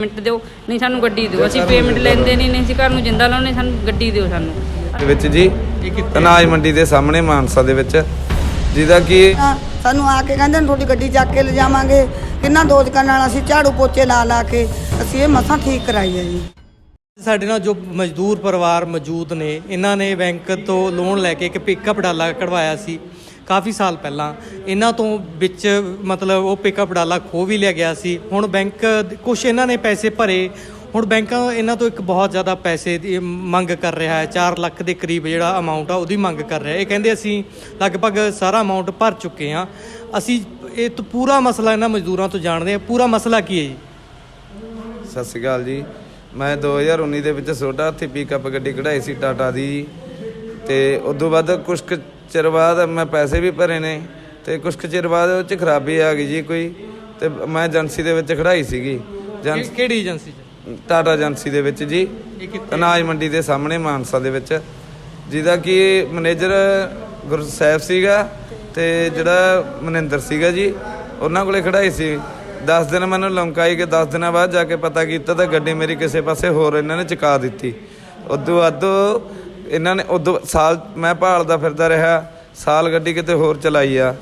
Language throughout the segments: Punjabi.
ਪੇਮੈਂਟ ਦਿਓ ਨਹੀਂ ਸਾਨੂੰ ਗੱਡੀ ਦਿਓ। ਅਸੀਂ ਪੇਮੈਂਟ ਲੈਂਦੇ ਨਹੀਂ ਨਹੀਂ ਅਸੀਂ ਘਰ ਨੂੰ ਜਿੰਦਾ ਲਾਉਣੇ ਸਾਨੂੰ ਗੱਡੀ ਦਿਓ ਸਾਨੂੰ। ਦੇ ਵਿੱਚ ਜੀ ਅਨਾਜ ਮੰਡੀ ਦੇ ਸਾਹਮਣੇ ਮਾਨਸਾ ਦੇ ਵਿੱਚ ਜਿਹਦਾ ਕਿ ਸਾਨੂੰ ਆ ਕੇ ਕਹਿੰਦੇ ਨੇ ਤੁਹਾਡੀ ਗੱਡੀ ਚੱਕ ਕੇ ਲਿਜਾਵਾਂਗੇ। ਕਿੰਨਾ ਦੋਜ ਕਰਨ ਵਾਲਾ ਅਸੀਂ ਝਾੜੂ ਪੋਚੇ ਲਾ ਲਾ ਕੇ। ਅਸੀਂ ਇਹ ਮਸਾਂ ਠੀਕ ਕਰਾਈ ਹੈ ਜੀ। ਸਾਡੇ ਨਾਲ ਜੋ ਮਜ਼ਦੂਰ ਪਰਿਵਾਰ ਮੌਜੂਦ ਨੇ ਇਹਨਾਂ ਨੇ ਬੈਂਕ ਤੋਂ ਲੋਨ ਲੈ ਕੇ ਇੱਕ ਪਿਕਅਪ ਡਾਲਾ ਕਢਵਾਇਆ ਸੀ। ਕਾਫੀ ਸਾਲ ਪਹਿਲਾਂ ਇਹਨਾਂ ਤੋਂ ਵਿੱਚ ਮਤਲਬ ਉਹ ਪਿਕਅਪ ਡਾਲਾ ਖੋ ਵੀ ਲਿਆ ਗਿਆ ਸੀ। ਹੁਣ ਬੈਂਕ ਕੁਝ ਇਹਨਾਂ ਨੇ ਪੈਸੇ ਭਰੇ। ਹੁਣ ਬੈਂਕਾਂ ਇਹਨਾਂ ਤੋਂ ਇੱਕ ਬਹੁਤ ਜ਼ਿਆਦਾ ਪੈਸੇ ਦੀ ਮੰਗ ਕਰ ਰਿਹਾ ਹੈ। 4 ਲੱਖ ਦੇ ਕਰੀਬ ਜਿਹੜਾ ਅਮਾਉਂਟ ਆ ਉਹਦੀ ਮੰਗ ਕਰ ਰਿਹਾ ਇਹ ਕਹਿੰਦੇ ਅਸੀਂ ਲਗਭਗ ਸਾਰਾ ਅਮਾਉਂਟ ਭਰ ਚੁੱਕੇ ਹਾਂ। ਅਸੀਂ ਇਹ ਤੋਂ ਪੂਰਾ ਮਸਲਾ ਇਹਨਾਂ ਮਜ਼ਦੂਰਾਂ ਤੋਂ ਜਾਣਦੇ ਹਾਂ। ਪੂਰਾ ਮਸਲਾ ਕੀ ਹੈ ਜੀ? ਸਤਿ ਸ਼੍ਰੀ ਅਕਾਲ ਜੀ। ਮੈਂ 2019 ਦੇ ਵਿੱਚ ਛੋਟਾ ਹਾਥੀ ਪਿਕਅਪ ਗੱਡੀ ਕਢਾਈ ਸੀ ਟਾਟਾ ਦੀ। ਤੇ ਉਦੋਂ ਬਾਅਦ ਕੁਛ ਕੁ ਚਿਰ ਬਾਅਦ ਮੈਂ ਪੈਸੇ ਵੀ ਭਰੇ ਨੇ ਤੇ ਕੁਛ ਕੁ ਚਿਰ ਬਾਅਦ ਉਹ ਚ ਖਰਾਬੀ ਆ ਗਈ ਜੀ ਕੋਈ ਤੇ ਮੈਂ ਏਜੰਸੀ ਦੇ ਵਿੱਚ ਖੜਾਈ ਸੀਗੀ। ਏਜੰਸੀ ਕਿ- ਕਿਹੜੀ ਏਜੰਸੀ 'ਚ? ਟਾਟਾ ਏਜੰਸੀ ਦੇ ਵਿੱਚ ਜੀ। ਇਹ ਕਿੱਥੇ? ਅਨਾਜ ਮੰਡੀ ਦੇ ਸਾਹਮਣੇ ਮਾਨਸਾ ਦੇ ਵਿੱਚ। ਜਿਹਦਾ ਕਿ ਮੈਨੇਜਰ ਗੁਰਸੈਬ ਸੀਗਾ ਤੇ ਜਿਹੜਾ ਮਨਿੰਦਰ ਸੀਗਾ ਜੀ ਉਹਨਾਂ ਕੋਲੇ ਖੜਾਈ ਸੀ। 10 ਦਿਨ ਮੈਨੂੰ ਲੰਕਾਈ ਕੇ 10 ਦਿਨਾਂ ਬਾਅਦ ਜਾ ਕੇ ਪਤਾ ਕੀਤਾ ਤਾਂ ਗੱਡੀ ਮੇਰੀ ਕਿਸੇ ਪਾਸੇ ਹੋਰ ਇਹਨਾਂ ਨੇ ਚੁਕਾ ਦਿੱਤੀ। ਉਦੋਂ ਬਾਅਦ ਇਹਨਾਂ ਨੇ ਉਦੋਂ ਸਾਲ ਮੈਂ ਭਾਲਦਾ ਫਿਰਦਾ ਰਿਹਾ ਸਾਲ ਗੱਡੀ ਕਿਤੇ ਹੋਰ ਚਲਾਈ ਆ।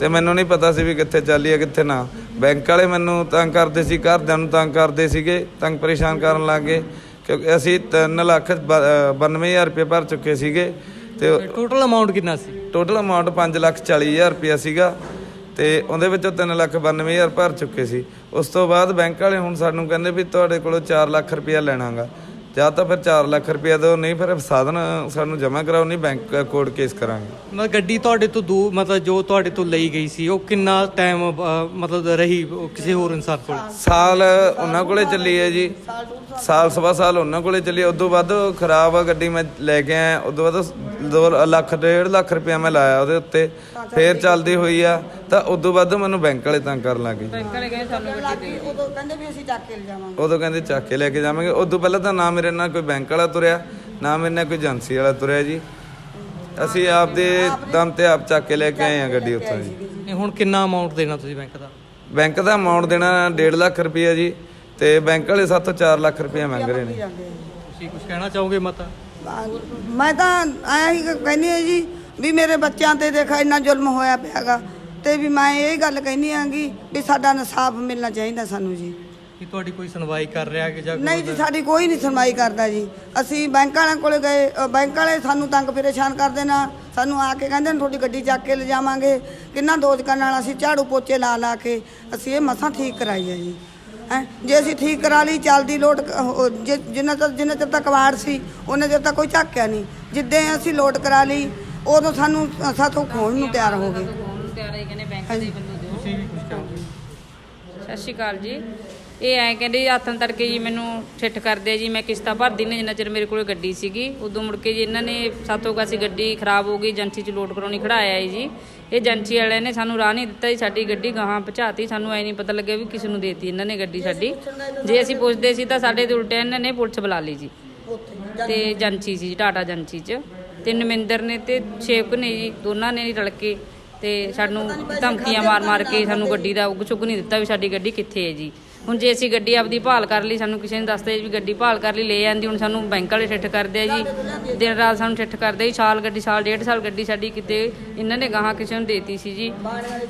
ਤੇ ਮੈਨੂੰ ਨਹੀਂ ਪਤਾ ਸੀ ਵੀ ਕਿੱਥੇ ਚੱਲੀ ਆ ਕਿੱਥੇ ਨਾ। ਬੈਂਕ ਵਾਲੇ ਮੈਨੂੰ ਤੰਗ ਕਰਦੇ ਸੀ ਘਰਦਿਆਂ ਨੂੰ ਤੰਗ ਕਰਦੇ ਸੀਗੇ ਤੰਗ ਪਰੇਸ਼ਾਨ ਕਰਨ ਲੱਗੇ। ਕਿਉਂਕਿ ਅਸੀਂ 3 ਲੱਖ 92000 ਰੁਪਏ ਭਰ ਚੁੱਕੇ ਸੀਗੇ। ਤੇ ਟੋਟਲ ਅਮਾਉਂਟ ਕਿੰਨਾ ਸੀ? ਟੋਟਲ ਅਮਾਉਂਟ 5 ਲੱਖ 40000 ਰੁਪਏ ਸੀਗਾ। ਤੇ ਉਹਦੇ ਵਿੱਚੋਂ 3 ਲੱਖ 92000 ਭਰ ਚੁੱਕੇ ਸੀ। ਉਸ ਤੋਂ ਬਾਅਦ ਬੈਂਕ ਵਾਲੇ ਹੁਣ ਸਾਨੂੰ ਕਹਿੰਦੇ ਵੀ ਤੁਹਾਡੇ ਕੋਲੋਂ 4 ਲੱਖ ਰੁਪਇਆ ਲੈਣਾਗਾ। ਜਾਂ ਤਾਂ ਫਿਰ 4 ਲੱਖ ਰੁਪਇਆ ਦਿਓ ਨਹੀਂ ਫਿਰ ਸਾਧਨ ਸਾਨੂੰ ਜਮ੍ਹਾਂ ਕਰਾਓ ਨਹੀਂ ਬੈਂਕ ਕੋਰਟ ਕੇਸ ਕਰਾਂਗੇ। ਮਤਲਬ ਗੱਡੀ ਤੁਹਾਡੇ ਤੋਂ ਦੂਰ ਮਤਲਬ ਜੋ ਤੁਹਾਡੇ ਤੋਂ ਲਈ ਗਈ ਸੀ ਉਹ ਕਿੰਨਾ ਟਾਈਮ ਮਤਲਬ ਰਹੀ ਉਹ ਕਿਸੇ ਹੋਰ ਇਨਸਾਨ ਕੋਲ? ਸਾਲ ਉਹਨਾਂ ਕੋਲੇ ਚੱਲੀ ਹੈ ਜੀ। ਸਾਲ ਸਵਾ ਸਾਲ ਉਹਨਾਂ ਕੋਲੇ ਚੱਲੀ ਹੈ। ਉਦੋਂ ਬਾਅਦ ਉਹ ਖਰਾਬ ਗੱਡੀ ਮੈਂ ਲੈ ਕੇ ਆਇਆ। ਉਦੋਂ ਬਾਅਦ 2 ਲੱਖ ਡੇਢ ਲੱਖ ਰੁਪਇਆ ਮੈਂ ਲਾਇਆ ਉਹਦੇ ਉੱਤੇ। ਫੇਰ ਚੱਲਦੀ ਹੋਈ ਆ ਤਾਂ ਉਦੋਂ ਬਾਅਦ ਮੈਨੂੰ ਬੈਂਕ ਵਾਲੇ ਤੰਗ ਕਰਨ ਲੱਗੇ ਬੈਂਕ ਵਾਲੇ ਕਹਿੰਦੇ ਸਾਨੂੰ ਗੱਡੀ ਦਿਓ ਉਦੋਂ ਕਹਿੰਦੇ ਵੀ ਅਸੀਂ ਚੱਕ ਕੇ ਲਿਜਾਵਾਂਗੇ ਉਦੋਂ ਕਹਿੰਦੇ ਚੱਕ ਕੇ ਲੈ ਕੇ ਜਾਵਾਂਗੇ। ਉਦੋਂ ਪਹਿਲਾਂ ਤਾਂ ਨਾ ਮੇਰੇ ਨਾਲ ਕੋਈ ਬੈਂਕ ਵਾਲਾ ਤੁਰਿਆ ਨਾ ਮੇਰੇ ਨਾਲ ਕੋਈ ਏਜੰਸੀ ਵਾਲਾ ਤੁਰਿਆ ਜੀ। ਅਸੀਂ ਆਪਦੇ ਦਮ ਤੇ ਆਪ ਚੱਕ ਕੇ ਲੈ ਕੇ ਆਏ ਆ ਗੱਡੀ ਉੱਥੋਂ ਜੀ। ਨਹੀਂ ਹੁਣ ਕਿੰਨਾ ਅਮਾਉਂਟ ਦੇਣਾ ਤੁਸੀਂ ਬੈਂਕ ਦਾ? ਬੈਂਕ ਦਾ ਅਮਾਉਂਟ ਦੇਣਾ 1.5 ਲੱਖ ਰੁਪਇਆ ਜੀ ਤੇ ਬੈਂਕ ਵਾਲੇ ਸਾਥੋਂ 4 ਲੱਖ ਰੁਪਇਆ ਮੰਗ ਰਹੇ ਨੇ। ਤੁਸੀਂ ਕੁਝ ਕਹਿਣਾ ਚਾਹੋਗੇ ਮਤਾ? ਮੈਂ ਤਾਂ ਐਂ ਹੀ ਕਹਿੰਦੀ ਹਾਂ ਜੀ ਵੀ ਮੇਰੇ ਬੱਚਿਆਂ ਤੇ ਦੇਖ ਇੰਨਾ ਜ਼ੁਲਮ ਹੋਇਆ ਪਿਆਗਾ। ਤੇ ਵੀ ਮੈਂ ਇਹ ਗੱਲ ਕਹਿੰਦੀ ਆਂਗੀ ਵੀ ਸਾਡਾ ਇਨਸਾਫ ਮਿਲਣਾ ਚਾਹੀਦਾ ਸਾਨੂੰ ਜੀ। ਕੀ ਤੁਹਾਡੀ ਕੋਈ ਸੁਣਵਾਈ ਕਰ ਰਿਹਾ ਕਿ ਜਾਂ ਨਹੀਂ ਜੀ ਸਾਡੀ ਕੋਈ ਨਹੀਂ ਸੁਣਵਾਈ ਕਰਦਾ ਜੀ। ਅਸੀਂ ਬੈਂਕ ਵਾਲਿਆਂ ਕੋਲੇ ਗਏ ਅ, ਬੈਂਕ ਵਾਲੇ ਸਾਨੂੰ ਤੰਗ ਪਰੇਸ਼ਾਨ ਕਰਦੇ ਨਾ ਸਾਨੂੰ ਆ ਕੇ ਕਹਿੰਦੇ ਨੇ ਤੁਹਾਡੀ ਗੱਡੀ ਚੱਕ ਕੇ ਲਿਜਾਵਾਂਗੇ। ਕਿੰਨਾ ਦੋਜ ਕਰਨ ਵਾਲਾ ਅਸੀਂ ਝਾੜੂ ਪੋਚੇ ਲਾ ਲਾ ਕੇ। ਅਸੀਂ ਇਹ ਮਸਾਂ ਠੀਕ ਕਰਾਈ ਹੈ ਜੀ। ਹੈ ਜੇ ਅਸੀਂ ਠੀਕ ਕਰਾ ਲਈ ਚੱਲਦੀ ਲੋਟ ਕ- ਉਹ ਜਿ- ਜਿੰਨਾ ਚਿਰ ਜਿੰਨਾ ਚਿਰ ਤੱਕ ਵਾੜ ਸੀ ਉਹਨਾਂ ਚਿਰ ਤੱਕ ਕੋਈ ਝਾਕਿਆ ਨਹੀਂ। ਜਿੱਦਾਂ ਅਸੀਂ ਲੋਟ ਕਰਾ ਲਈ ਉਦੋਂ ਸਾਨੂੰ ਸਾਥੋਂ ਖੋਣ ਨੂੰ ਤਿਆਰ ਹੋ ਗਏ। ਫੋਨ ਤਿਆਰ ਆਈ ਕਹਿੰਦੇ ਬੈਂਕ ਦੇ ਬੰਦੂ ਦਿਓ। ਤੁਸੀਂ ਵੀ ਕੁਝ ਕਹੋਗੇ ਸਤਿ ਸ਼੍ਰੀ ਅਕਾਲ ਜੀ। ਇਹ ਐਂ ਕਹਿੰਦੇ ਜੀ ਹੱਥਾਂ ਤੜਕੇ ਜੀ ਮੈਨੂੰ ਠਿੱਠ ਕਰਦੇ ਆ ਜੀ ਮੈਂ ਕਿਸ਼ਤਾਂ ਭਰਦੀ ਨੇ ਜਿੰਨਾ ਚਿਰ ਮੇਰੇ ਕੋਲ ਗੱਡੀ ਸੀਗੀ। ਉਦੋਂ ਮੁੜ ਕੇ ਜੀ ਇਹਨਾਂ ਨੇ ਸਾਤੋਂ ਕਾ ਸੀ ਗੱਡੀ ਖਰਾਬ ਹੋ ਗਈ ਏਜੰਸੀ 'ਚ ਲੋਡ ਕਰਾਉਣੀ ਖੜਾਇਆ ਹੈ ਜੀ। ਇਹ ਏਜੰਸੀ ਵਾਲਿਆਂ ਨੇ ਸਾਨੂੰ ਰਾਹ ਨਹੀਂ ਦਿੱਤਾ ਜੀ ਸਾਡੀ ਗੱਡੀ ਗਾਹਾਂ ਪਹੁੰਚਾਤੀ। ਸਾਨੂੰ ਐ ਨਹੀਂ ਪਤਾ ਲੱਗਿਆ ਵੀ ਕਿਸ ਨੂੰ ਦੇਤੀ ਇਹਨਾਂ ਨੇ ਗੱਡੀ ਸਾਡੀ। ਜੇ ਅਸੀਂ ਪੁੱਛਦੇ ਸੀ ਤਾਂ ਸਾਡੇ ਤੇ ਉਲਟੇ ਇਹਨਾਂ ਨੇ ਪੁਲਿਸ ਬੁਲਾ ਲਈ ਜੀ। ਤੇ ਏਜੰਸੀ ਸੀ ਜੀ, ਟਾਟਾ ਏਜੰਸੀ 'ਚ। ਤੇ ਨਮਿੰਦਰ ਨੇ ਤੇ ਸ਼ੇਵਕ ਨੇ ਜੀ, ਦੋਨਾਂ ਨੇ ਰਲ ਕੇ ਤੇ ਸਾਨੂੰ ਧਮਕੀਆਂ ਮਾਰ ਮਾਰ ਕੇ ਸਾਨੂੰ ਗੱਡੀ ਦਾ ਉਗ ਚੁੱਕ ਨਹੀਂ ਦਿੱਤਾ ਵੀ ਸਾਡੀ ਗੱਡੀ ਕਿੱਥੇ ਹੈ ਜੀ। ਹੁਣ ਜੇ ਅਸੀਂ ਗੱਡੀ ਆਪਦੀ ਭਾਲ ਕਰ ਲਈ ਸਾਨੂੰ ਕਿਸੇ ਨੇ ਦੱਸਦਾ ਵੀ ਗੱਡੀ ਭਾਲ ਕਰ ਲਈ ਲੈ ਜਾਂਦੀ ਹੁਣ ਸਾਨੂੰ ਬੈਂਕ ਵਾਲੇ ਠਿੱਠ ਕਰਦੇ ਆ ਜੀ। ਦਿਨ ਰਾਤ ਸਾਨੂੰ ਠਿੱਠ ਕਰਦੇ ਜੀ ਸਾਲ ਗੱਡੀ ਸਾਲ ਡੇਢ ਸਾਲ ਗੱਡੀ ਸਾਡੀ ਕਿਤੇ ਇਹਨਾਂ ਨੇ ਗਾਹਾਂ ਕਿਸੇ ਨੂੰ ਦੇਤੀ ਸੀ ਜੀ।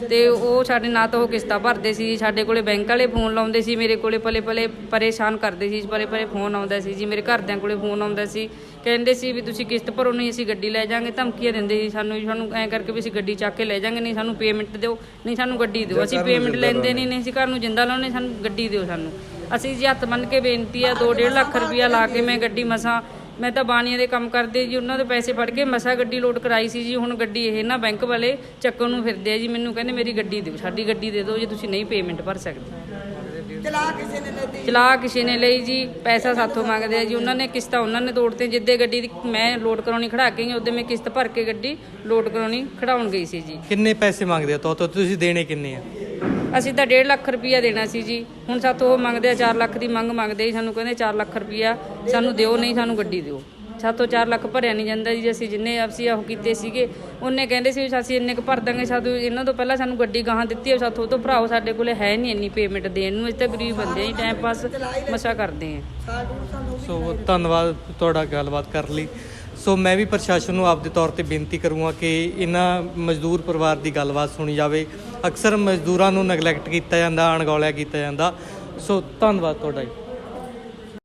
ਤੇ ਉਹ ਸਾਡੇ ਨਾ ਤਾਂ ਉਹ ਕਿਸ਼ਤਾਂ ਭਰਦੇ ਸੀ ਸਾਡੇ ਕੋਲੇ ਬੈਂਕ ਵਾਲੇ ਫੋਨ ਲਾਉਂਦੇ ਸੀ ਮੇਰੇ ਕੋਲੇ ਪਲੇ ਪਲੇ ਪਰੇਸ਼ਾਨ ਕਰਦੇ ਸੀ ਪਲੇ ਪਲੇ ਫੋਨ ਆਉਂਦਾ ਸੀ ਜੀ ਮੇਰੇ ਘਰਦਿਆਂ ਕੋਲੇ ਫੋਨ ਆਉਂਦਾ ਸੀ। ਕਹਿੰਦੇ ਸੀ ਵੀ ਤੁਸੀਂ ਕਿਸ਼ਤ ਭਰੋ ਨਹੀਂ ਅਸੀਂ ਗੱਡੀ ਲੈ ਜਾਾਂਗੇ ਧਮਕੀਆਂ ਦਿੰਦੇ ਸੀ ਸਾਨੂੰ ਸਾਨੂੰ ਐਂ ਕਰਕੇ ਵੀ ਅਸੀਂ ਗੱਡੀ ਚੱਕ ਕੇ ਲੈ ਜਾਾਂਗੇ ਨਹੀਂ ਸਾਨੂੰ ਪੇਮੈਂਟ ਦਿਓ ਨਹੀਂ ਸਾਨੂੰ ਗੱਡੀ ਦਿਓ ਅਸੀਂ ਪੇਮੈਂਟ ਲੈਂਦੇ ਨਹੀਂ ਨਹੀਂ ਅਸੀਂ ਘਰ ਨੂੰ ਜਿੰਦਾ ਲਾਉਣੇ ਸਾਨੂੰ ਗੱਡੀ ਦਿਓ ਸਾਨੂੰ। ਅਸੀਂ ਜੀ ਹੱਥ ਮੰਨ ਕੇ ਬੇਨਤੀ ਆ 2.5 ਲੱਖ ਰੁਪਇਆ ਲਾ ਕੇ ਮੈਂ ਗੱਡੀ ਮਸਾਂ ਮੈਂ ਤਾਂ ਬਾਣੀਆਂ ਦੇ ਕੰਮ ਕਰਦੇ ਜੀ ਉਹਨਾਂ ਦੇ ਪੈਸੇ ਫੜ ਕੇ ਮਸਾ ਗੱਡੀ ਲੋਡ ਕਰਾਈ ਸੀ ਜੀ ਹੁਣ ਗੱਡੀ ਇਹ ਨਾ ਬੈਂਕ ਵਾਲੇ ਚੱਕਣ ਨੂੰ ਫਿਰਦੇ ਆ ਜੀ ਮੈਨੂੰ ਕਹਿੰਦੇ ਮੇਰੀ ਗੱਡੀ ਦਿਓ ਸਾਡੀ ਗੱਡੀ ਦੇ ਦਿਓ ਜੇ ਤੁਸੀਂ ਨਹੀਂ ਪੇਮੈਂਟ ਭਰ ਸਕਦੇ। ਚਲਾ ਕਿਸੇ ਨੇ ਲੈਤੀ? ਚਲਾ ਕਿਸੇ ਨੇ ਲਈ ਜੀ ਪੈਸਾ ਸਾਥੋਂ ਮੰਗਦੇ ਆ ਜੀ ਉਹਨਾਂ ਨੇ ਕਿਸ਼ਤਾਂ ਉਹਨਾਂ ਨੇ ਤੋੜਤੇ ਜਿੱਦੇ ਗੱਡੀ ਦੀ ਮੈਂ ਲੋਡ ਕਰਾਉਣੀ ਖੜਾ ਕੇ ਗਈ ਉਹਦੇ ਮੈਂ ਕਿਸ਼ਤ ਭਰ ਕੇ ਗੱਡੀ ਲੋਡ ਕਰਾਉਣੀ ਖੜਾਉਣ ਗਈ ਸੀ ਜੀ। ਕਿੰਨੇ ਪੈਸੇ ਮੰਗਦੇ ਆ ਤੋਂ ਤੋਂ ਤੁਸੀਂ ਦੇਣੇ ਕਿੰਨੇ ਆ? ਅਸੀਂ ਤਾਂ 1.5 ਲੱਖ ਰੁਪਈਆ ਦੇਣਾ ਸੀ ਜੀ। ਹੁਣ ਸਾਥੋਂ ਉਹ ਮੰਗਦੇ ਆ 4 ਲੱਖ ਦੀ ਮੰਗ ਮੰਗਦੇ ਜੀ ਸਾਨੂੰ ਕਹਿੰਦੇ 4 ਲੱਖ ਰੁਪਈਆ ਸਾਨੂੰ ਦਿਓ, ਨਹੀਂ ਸਾਨੂੰ ਗੱਡੀ ਦਿਓ। ਸਾਤੋਂ 4 ਲੱਖ ਭਰਿਆ ਨਹੀਂ ਜਾਂਦਾ ਜੀ, ਅਸੀਂ ਜਿੰਨੇ ਅਸੀਂ ਉਹ ਕੀਤੇ ਸੀਗੇ, ਉਹਨੇ ਕਹਿੰਦੇ ਸੀ ਵੀ ਅਸੀਂ ਇੰਨੇ ਕੁ ਭਰ ਦਾਂਗੇ ਸਾਤੋਂ ਇਹਨਾਂ ਤੋਂ ਪਹਿਲਾਂ ਸਾਨੂੰ ਗੱਡੀ ਗਾਹਾਂ ਦਿੱਤੀ ਹੈ ਸਾਤੋਂ ਤੋਂ ਭਰਾਓ ਸਾਡੇ ਕੋਲੇ ਹੈ ਨਹੀਂ ਇੰਨੀ ਪੇਮੈਂਟ ਦੇਣ ਨੂੰ, ਅਸੀਂ ਤਾਂ ਗਰੀਬ ਬੰਦੇ ਹਾਂ ਟਾਈਮ ਪਾਸ ਮਸਾ ਕਰਦੇ ਹਾਂ ਸੋ ਧੰਨਵਾਦ, ਤੁਹਾਡਾ ਗੱਲਬਾਤ ਕਰਨ ਲਈ। ਸੋ ਮੈਂ ਵੀ ਪ੍ਰਸ਼ਾਸਨ ਨੂੰ ਆਪਦੇ ਤੌਰ ਤੇ ਬੇਨਤੀ ਕਰੂੰਗਾ ਕਿ ਇਹਨਾਂ ਮਜ਼ਦੂਰ ਪਰਿਵਾਰ ਦੀ ਗੱਲਬਾਤ ਸੁਣੀ ਜਾਵੇ। ਅਕਸਰ ਮਜ਼ਦੂਰਾਂ ਨੂੰ ਨੈਗਲੈਕਟ ਕੀਤਾ ਜਾਂਦਾ, ਅਣਗੌਲਿਆ ਕੀਤਾ ਜਾਂਦਾ। ਸੋ ਧੰਨਵਾਦ ਤੁਹਾਡਾ ਜੀ।